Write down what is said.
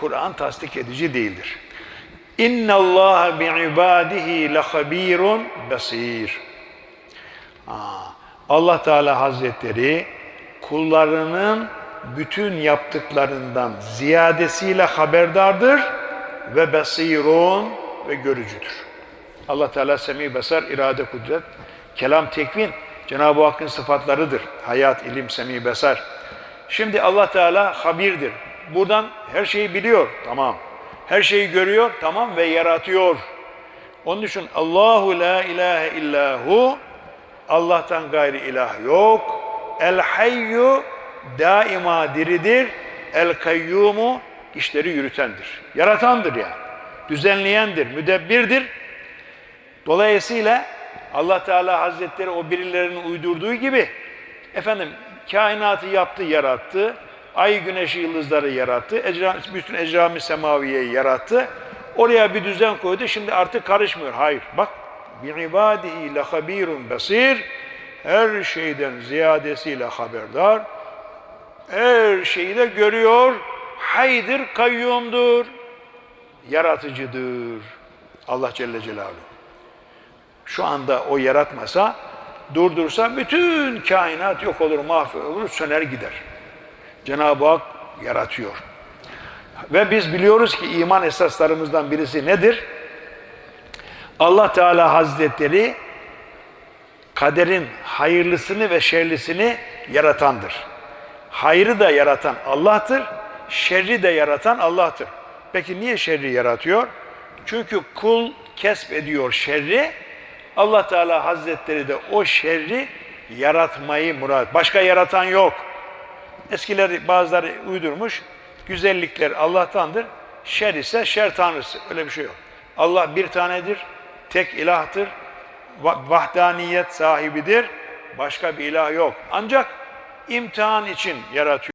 Kur'an tasdik edici değildir. İnna Allah bi ibadihi lehabirun basir. Allah Teala Hazretleri kullarının bütün yaptıklarından ziyadesiyle haberdardır ve basirun ve görücüdür. Allah Teala semi basar, irade, kudret, kelam, tekvin Cenab-ı Hakk'ın sıfatlarıdır. Hayat, ilim, semi basar. Şimdi Allah Teala habirdir. Buradan her şeyi biliyor. Tamam. Her şeyi görüyor. Tamam ve yaratıyor. Onun için Allahu la ilahe illahu Allah'tan gayri ilah yok. El hayyu daima diridir. El kayyumu işleri yürütendir. Yaratandır yani. Düzenleyendir, müdebbirdir. Dolayısıyla Allah Teala Hazretleri o birilerinin uydurduğu gibi efendim kainatı yaptı, yarattı. Ay, güneşi, yıldızları yarattı. Ecra, bütün ecrami semaviyeyi yarattı. Oraya bir düzen koydu. Şimdi artık karışmıyor. Hayır. Bak ibadihi lehabirun basir. Her şeyden ziyadesiyle haberdar. Her şeyi de görüyor. Haydır, kayyumdur. Yaratıcıdır. Allah Celle Celaluhu. Şu anda o yaratmasa, durdursa bütün kainat yok olur, mahvolur, söner gider. Cenab-ı Hak yaratıyor. Ve biz biliyoruz ki iman esaslarımızdan birisi nedir? Allah Teala Hazretleri kaderin hayırlısını ve şerlisini yaratandır. Hayrı da yaratan Allah'tır, şerri de yaratan Allah'tır. Peki niye şerri yaratıyor? Çünkü kul kesp ediyor şerri, Allah Teala Hazretleri de o şerri yaratmayı murat. Başka yaratan yok. Eskileri bazıları uydurmuş. Güzellikler Allah'tandır. Şer ise şer tanrısı. Öyle bir şey yok. Allah bir tanedir. Tek ilahtır. Vahdaniyet sahibidir. Başka bir ilah yok. Ancak imtihan için yaratıyor.